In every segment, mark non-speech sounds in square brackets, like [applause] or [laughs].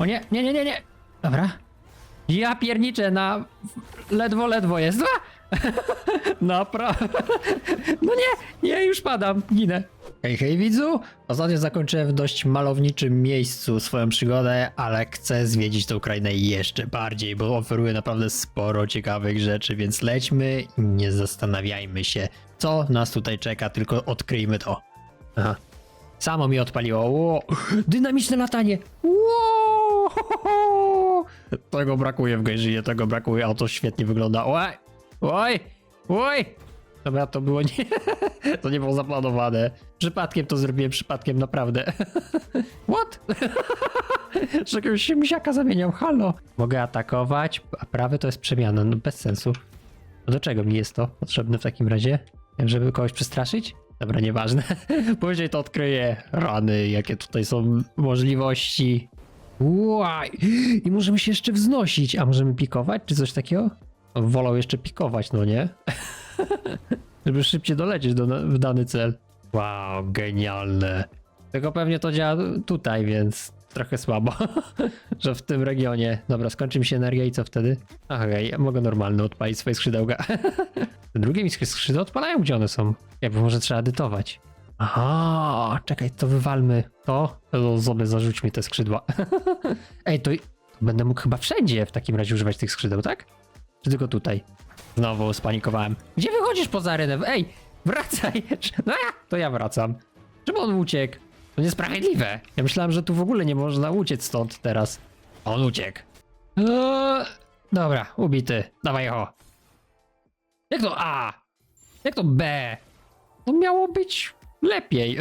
O nie, nie, nie, nie, nie. Dobra. Ja pierniczę na... Ledwo, ledwo jest. A! [laughs] Naprawdę. [laughs] No nie, nie, już padam, ginę. Hej, hej widzu! Ostatnio zakończyłem w dość malowniczym miejscu swoją przygodę, ale chcę zwiedzić tę Ukrainę jeszcze bardziej, bo oferuje naprawdę sporo ciekawych rzeczy, więc lećmy i nie zastanawiajmy się, co nas tutaj czeka, tylko odkryjmy to. Aha. Samo mi odpaliło. Ło, dynamiczne latanie. Ło. Tego brakuje w Gejżynie, tego brakuje, a to świetnie wygląda. Oj, oj, oj. Dobra, to było nie... [laughs] To nie było zaplanowane. Przypadkiem to zrobiłem, przypadkiem, naprawdę. [laughs] What? [laughs] Że jakiegoś się misiaka zamieniam, halo. Mogę atakować, a prawy to jest przemiana, no bez sensu. No do czego mi jest to potrzebne w takim razie? Żeby kogoś przestraszyć? Dobra, nieważne. Później to odkryję. Rany, jakie tutaj są możliwości. Łaj! I możemy się jeszcze wznosić. A możemy pikować, czy coś takiego? Wolał jeszcze pikować, no nie? [laughs] Żeby szybciej dolecieć do, w dany cel. Wow, genialne. Tylko pewnie to działa tutaj, więc trochę słabo, [laughs] że w tym regionie. Dobra, skończy mi się energia i co wtedy? Ach, okej, ja mogę normalnie odpalić swoje skrzydełka. [laughs] Drugie mi odpalają, gdzie one są? Jakby może trzeba edytować. Aha, czekaj, to wywalmy to. to sobie zarzućmy te skrzydła. [laughs] Ej, to, to będę mógł chyba wszędzie w takim razie używać tych skrzydeł, tak? Czy tylko tutaj? Znowu spanikowałem. Gdzie wychodzisz poza arenę? Ej, wracaj! [laughs] No ja, to ja wracam. Czemu on uciekł? To niesprawiedliwe. Ja myślałem, że tu w ogóle nie można uciec stąd teraz. On uciekł. Eee, dobra, ubity. Dawaj ho. Jak to A? Jak to B? To miało być lepiej.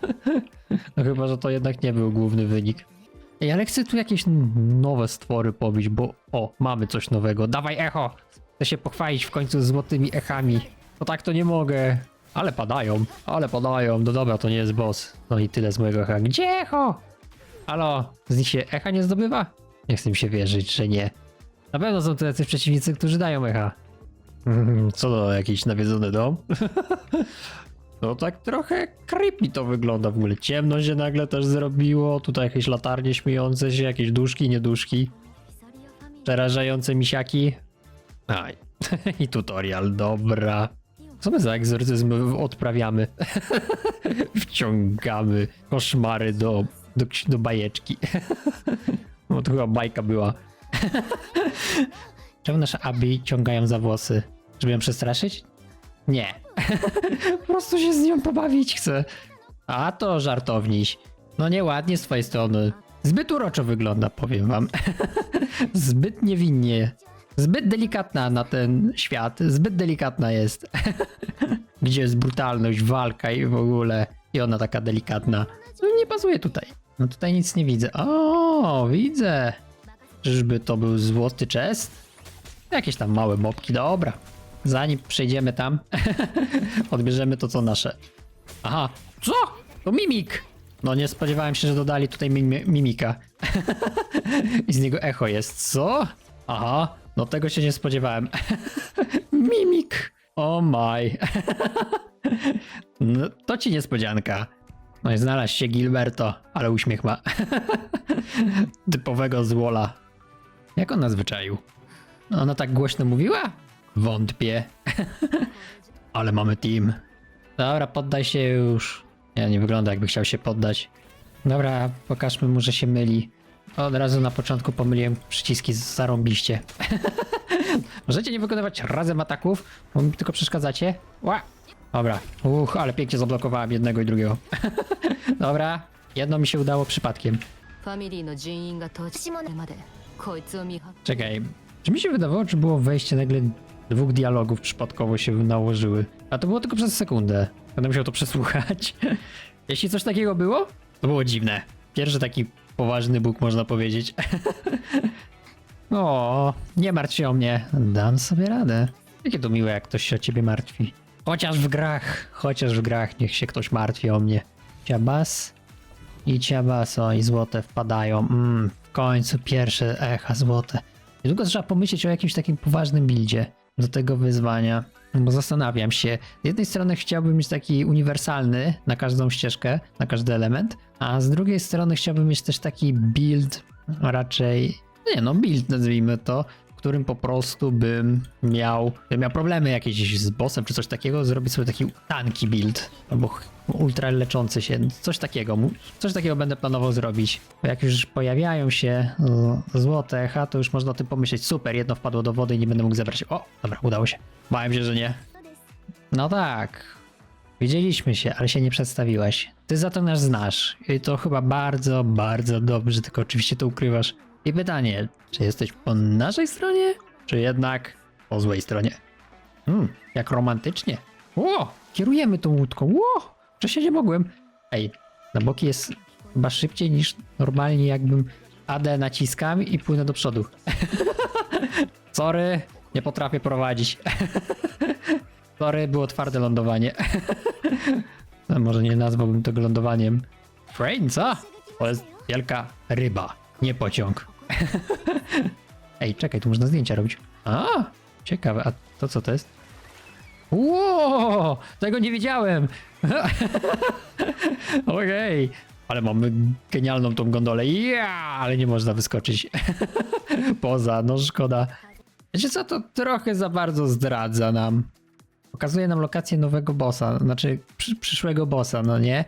[laughs] no chyba, że to jednak nie był główny wynik. Ej, ale chcę tu jakieś nowe stwory pobić, bo o, mamy coś nowego. Dawaj echo! Chcę się pochwalić w końcu złotymi echami. No tak to nie mogę. Ale padają, ale padają. No dobra, to nie jest boss. No i tyle z mojego echa. Gdzie echo? Halo, z nich się echa nie zdobywa? Nie chcę mi się wierzyć, że nie. Na pewno są tu jacyś przeciwnicy, którzy dają echa. [laughs] Co to, jakiś nawiedzony dom? [laughs] No tak trochę creepy to wygląda w ogóle. Ciemno się nagle też zrobiło. Tutaj jakieś latarnie śmiejące się, jakieś duszki, nieduszki. Przerażające misiaki. Aj. [laughs] I tutorial, dobra. Co my za egzorcyzm odprawiamy? [laughs] Wciągamy koszmary do, do, do bajeczki. [laughs] No to chyba bajka była. Czemu nasze aby ciągają za włosy? Żeby ją przestraszyć? Nie. Po prostu się z nią pobawić chcę. A to żartowniś. No nieładnie z twojej strony. Zbyt uroczo wygląda, powiem wam. [laughs] Zbyt niewinnie. Zbyt delikatna na ten świat. Zbyt delikatna jest. [laughs] Gdzie jest brutalność, walka i w ogóle. I ona taka delikatna. No nie pasuje tutaj. No tutaj nic nie widzę. O, widzę. Czyżby to był złoty chest? Jakieś tam małe mopki, dobra. Zanim przejdziemy tam, [laughs] odbierzemy to co nasze. Aha, co? To mimik! No nie spodziewałem się, że dodali tutaj mimi- mimika. [laughs] I z niego echo jest, co? Aha, no tego się nie spodziewałem. [laughs] mimik! Oh my. no to ci niespodzianka. No i znalazł się Gilberto, ale uśmiech ma. Typowego złola. Jak on nas wyczaił? Ona tak głośno mówiła? Wątpię. [laughs] Ale mamy team. Dobra, poddaj się już. Ja nie wygląda jakby chciał się poddać. Dobra, pokażmy mu, że się myli. Od razu na początku pomyliłem przyciski zarąbiście. [laughs] Możecie nie wykonywać razem ataków, bo mi tylko przeszkadzacie. Ła! Dobra. Uch, ale pięknie zablokowałem jednego i drugiego. [laughs] Dobra, jedno mi się udało przypadkiem. Czekaj, czy mi się wydawało, czy było wejście nagle dwóch dialogów przypadkowo się nałożyły? A to było tylko przez sekundę. Będę musiał to przesłuchać. [laughs] Jeśli coś takiego było, to było dziwne. Pierwszy taki poważny Bóg, można powiedzieć. [laughs] o, nie martw się o mnie. Dam sobie radę. Jakie to miłe, jak ktoś się o ciebie martwi. Chociaż w grach, chociaż w grach niech się ktoś martwi o mnie. Ciabas i ciabas, o i złote wpadają. Mm, w końcu pierwsze echa złote. Niedługo trzeba pomyśleć o jakimś takim poważnym buildzie do tego wyzwania. Bo zastanawiam się. Z jednej strony chciałbym mieć taki uniwersalny na każdą ścieżkę, na każdy element, a z drugiej strony chciałbym mieć też taki build, raczej, nie no, build nazwijmy to, którym po prostu bym miał, bym miał problemy jakieś z bossem czy coś takiego, zrobić sobie taki tanki build, albo ultra leczący się, coś takiego, coś takiego będę planował zrobić. Jak już pojawiają się o, złote echa, to już można o tym pomyśleć, super, jedno wpadło do wody i nie będę mógł zebrać. O, dobra, udało się. Bałem się, że nie. No tak. Widzieliśmy się, ale się nie przedstawiłaś. Ty za to nas znasz. I to chyba bardzo, bardzo dobrze, tylko oczywiście to ukrywasz. I pytanie, czy jesteś po naszej stronie, czy jednak po złej stronie? Hmm, jak romantycznie. Ło, kierujemy tą łódką. Ło, wcześniej nie mogłem. Ej, na boki jest chyba szybciej niż normalnie jakbym AD naciskam i płynę do przodu. [laughs] Sorry, nie potrafię prowadzić. [laughs] Sorry, było twarde lądowanie. [laughs] No, może nie nazwałbym tego lądowaniem. Train, co? To jest wielka ryba, nie pociąg. [laughs] Ej, czekaj, tu można zdjęcia robić. A, ciekawe, a to co to jest? Ło, tego nie wiedziałem. [laughs] Okej, ale mamy genialną tą gondolę. Ja, ale nie można wyskoczyć. [laughs] Poza, no szkoda. Wiecie co, to trochę za bardzo zdradza nam. Pokazuje nam lokację nowego bossa, znaczy przy, przyszłego bossa, no nie?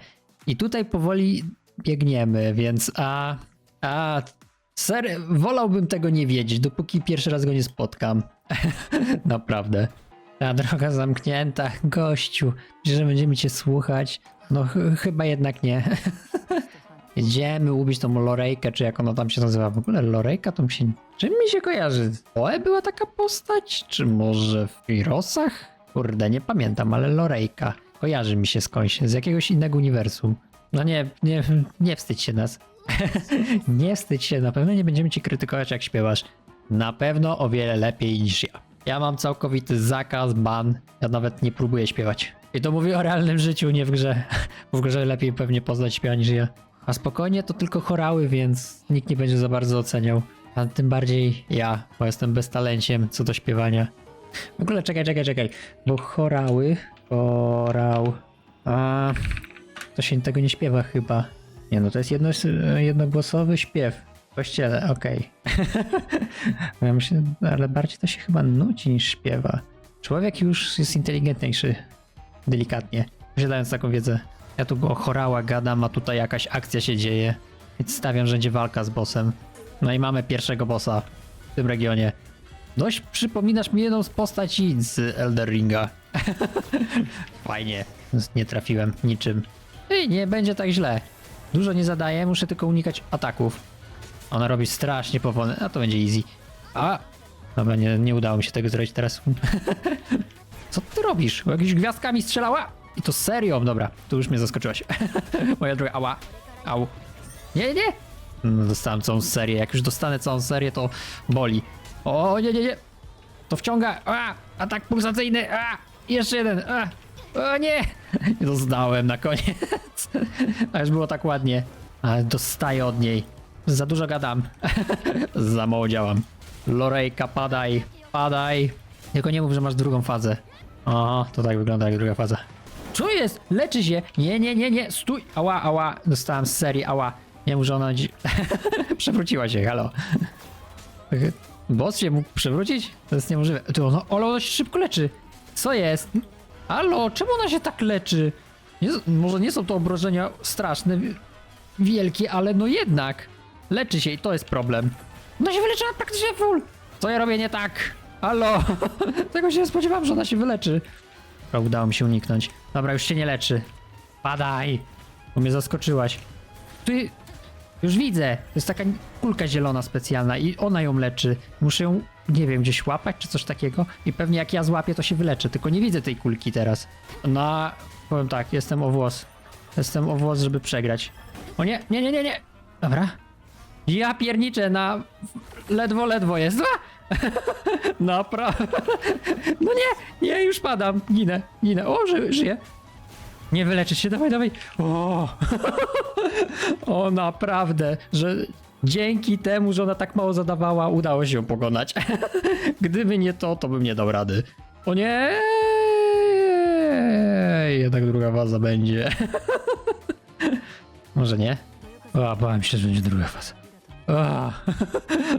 I tutaj powoli biegniemy, więc a... A... Ser, wolałbym tego nie wiedzieć, dopóki pierwszy raz go nie spotkam. [laughs] Naprawdę. Ta droga zamknięta, gościu. Że będziemy cię słuchać. No ch chyba jednak nie. [laughs] Jedziemy ubić tą Lorejkę, czy jak ona tam się nazywa. W ogóle Lorejka to mi się... Czym mi się kojarzy? Oe była taka postać? Czy może w Pirosach? Kurde, nie pamiętam, ale Lorejka. Kojarzy mi się skądś, z jakiegoś innego uniwersum. No nie, nie, nie wstydź się nas. [laughs] nie wstydź się, na pewno nie będziemy cię krytykować jak śpiewasz. Na pewno o wiele lepiej niż ja. Ja mam całkowity zakaz, ban. Ja nawet nie próbuję śpiewać. I to mówię o realnym życiu, nie w grze. [laughs] W grze lepiej pewnie poznać śpiewa niż ja. A spokojnie to tylko chorały, więc nikt nie będzie za bardzo oceniał. A tym bardziej ja, bo jestem beztalenciem co do śpiewania. W ogóle czekaj, czekaj, czekaj. Bo chorały, chorał. A to się tego nie śpiewa chyba. Nie no, to jest jedno, jednogłosowy śpiew. W kościele, okej. [laughs] ja myślę, ale bardziej to się chyba nuci niż śpiewa. Człowiek już jest inteligentniejszy. Delikatnie. Posiadając taką wiedzę. Ja tu go chorała gadam, a tutaj jakaś akcja się dzieje. Więc stawiam, że będzie walka z bossem. No i mamy pierwszego bossa w tym regionie. Dość przypominasz mi jedną z postaci z Elder Ringa. [laughs] Fajnie. Nie trafiłem niczym. Ej, nie będzie tak źle. Dużo nie zadaję, muszę tylko unikać ataków. Ona robi strasznie powolne, a to będzie easy. A! Dobra, nie, nie udało mi się tego zrobić teraz. [laughs] Co ty robisz? Jakimiś gwiazdkami strzelała? I to serio? Dobra, tu już mnie zaskoczyłaś. [laughs] Moja droga, ała. Au. Nie, nie! No, dostałem całą serię. Jak już dostanę całą serię, to boli. O, nie, nie, nie! To wciąga! A! Atak pulsacyjny! A! Jeszcze jeden! A! O nie! [laughs] Dostałem na koniec. A już było tak ładnie. Ale dostaję od niej. Za dużo gadam. [laughs] Za mało działam. Lorejka, padaj, padaj. Tylko nie mów, że masz drugą fazę. O, to tak wygląda jak druga faza. Co jest? Leczy się! Nie, nie, nie, nie, stój! Ała, ała, dostałem z serii, ała. Nie że ona [laughs] przewróciła się, halo. Boss się mógł przewrócić? To jest niemożliwe. To ono, się szybko leczy. Co jest? Halo, czemu ona się tak leczy? Nie, może nie są to obrażenia straszne, wi- wielkie, ale no jednak. Leczy się i to jest problem. Ona się wyleczyła praktycznie full. Co ja robię nie tak? Halo? [laughs] Tego się nie spodziewałem, że ona się wyleczy. Udało mi się uniknąć. Dobra, już się nie leczy. Padaj. Bo mnie zaskoczyłaś. Ty... Już widzę. To jest taka kulka zielona specjalna i ona ją leczy. Muszę ją, nie wiem, gdzieś łapać czy coś takiego. I pewnie jak ja złapię, to się wyleczy. Tylko nie widzę tej kulki teraz. No, powiem tak, jestem o włos. Jestem o włos, żeby przegrać. O nie, nie, nie, nie, nie. Dobra. Ja pierniczę na... Ledwo, ledwo jest. A! [laughs] Naprawdę. [laughs] No nie, nie, już padam. Ginę, ginę. O, ży, żyję. Nie wyleczyć się, dawaj, dawaj. O, [laughs] o naprawdę, że dzięki temu, że ona tak mało zadawała, udało się ją pokonać. [laughs] Gdyby nie to, to bym nie dał rady. O nie, jednak druga faza będzie. [laughs] Może nie? O, bałem się, że będzie druga faza.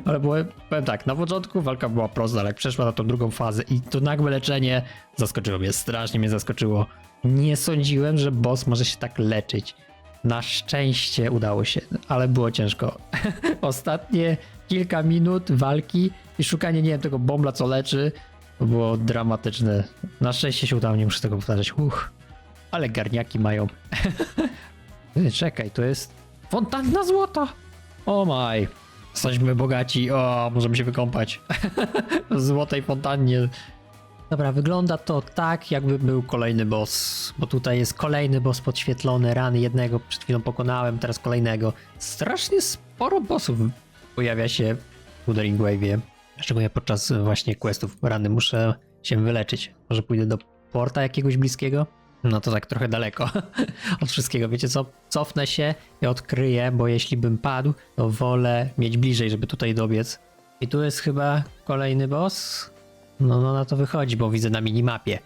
Ale byłem, powiem tak, na początku walka była prosta, ale jak przeszła na tą drugą fazę i to nagłe leczenie zaskoczyło mnie, strasznie mnie zaskoczyło. Nie sądziłem, że boss może się tak leczyć. Na szczęście udało się, ale było ciężko. [laughs] Ostatnie kilka minut walki i szukanie, nie wiem, tego bombla, co leczy, było dramatyczne. Na szczęście się udało, nie muszę tego powtarzać. Uch, ale garniaki mają. [laughs] Czekaj, to jest fontanna złota. O maj. Jesteśmy bogaci. O, możemy się wykąpać. [laughs] w złotej fontannie. Dobra, wygląda to tak, jakby był kolejny boss. Bo tutaj jest kolejny boss podświetlony. Rany jednego przed chwilą pokonałem, teraz kolejnego. Strasznie sporo bossów pojawia się w Wuthering Wave'ie. Szczególnie podczas właśnie questów rany muszę się wyleczyć. Może pójdę do porta jakiegoś bliskiego? No to tak trochę daleko [laughs] od wszystkiego. Wiecie co? Cofnę się i odkryję, bo jeśli bym padł, to wolę mieć bliżej, żeby tutaj dobiec. I tu jest chyba kolejny boss. No, no na to wychodzi, bo widzę na minimapie.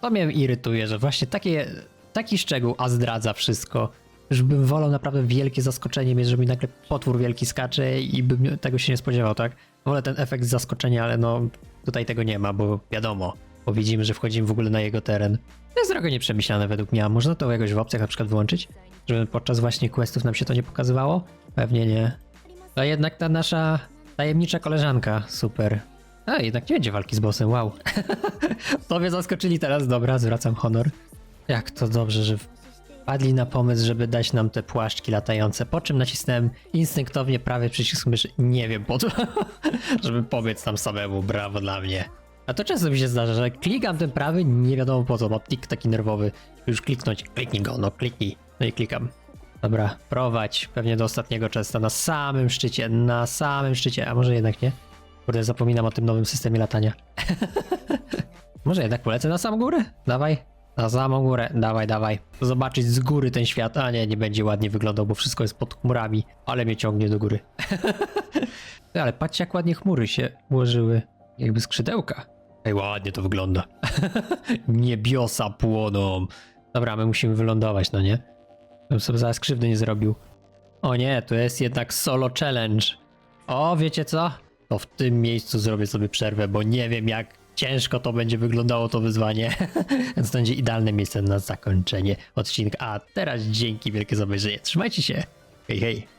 To mnie irytuje, że właśnie takie, taki szczegół, a zdradza wszystko. Już bym wolał naprawdę wielkie zaskoczenie mieć, żeby mi nagle potwór wielki skacze i bym tego się nie spodziewał, tak? Wolę ten efekt zaskoczenia, ale no tutaj tego nie ma, bo wiadomo, bo widzimy, że wchodzimy w ogóle na jego teren. To jest trochę nieprzemyślane według mnie, a można to jakoś w opcjach na przykład wyłączyć? Żeby podczas właśnie questów nam się to nie pokazywało? Pewnie nie. To jednak ta nasza tajemnicza koleżanka, super. A, jednak nie będzie walki z bossem, wow. [laughs] to mnie zaskoczyli teraz, dobra, zwracam honor. Jak to dobrze, że wpadli na pomysł, żeby dać nam te płaszczki latające, po czym nacisnąłem instynktownie prawy przycisk myszy, nie wiem po co, [laughs] żeby pobiec tam samemu, brawo dla mnie. A to często mi się zdarza, że klikam ten prawy, nie wiadomo po co, mam tik taki nerwowy, już kliknąć, kliknij go, no kliknij, no i klikam. Dobra, prowadź, pewnie do ostatniego często, na samym szczycie, na samym szczycie, a może jednak nie? Kurde, zapominam o tym nowym systemie latania. [laughs] może jednak polecę na samą górę? Dawaj, na samą górę, dawaj, dawaj. Zobaczyć z góry ten świat, a nie, nie będzie ładnie wyglądał, bo wszystko jest pod chmurami, ale mnie ciągnie do góry. [laughs] Ale patrzcie jak ładnie chmury się ułożyły, jakby skrzydełka. Ej, ładnie to wygląda. [laughs] Niebiosa płoną. Dobra, my musimy wylądować, no nie? Bym sobie zaraz krzywdy nie zrobił. O nie, to jest jednak solo challenge. O, wiecie co? To w tym miejscu zrobię sobie przerwę, bo nie wiem jak ciężko to będzie wyglądało to wyzwanie. [laughs] Więc to będzie idealne miejsce na zakończenie odcinka. A teraz dzięki wielkie za obejrzenie. Trzymajcie się. Hej, hej.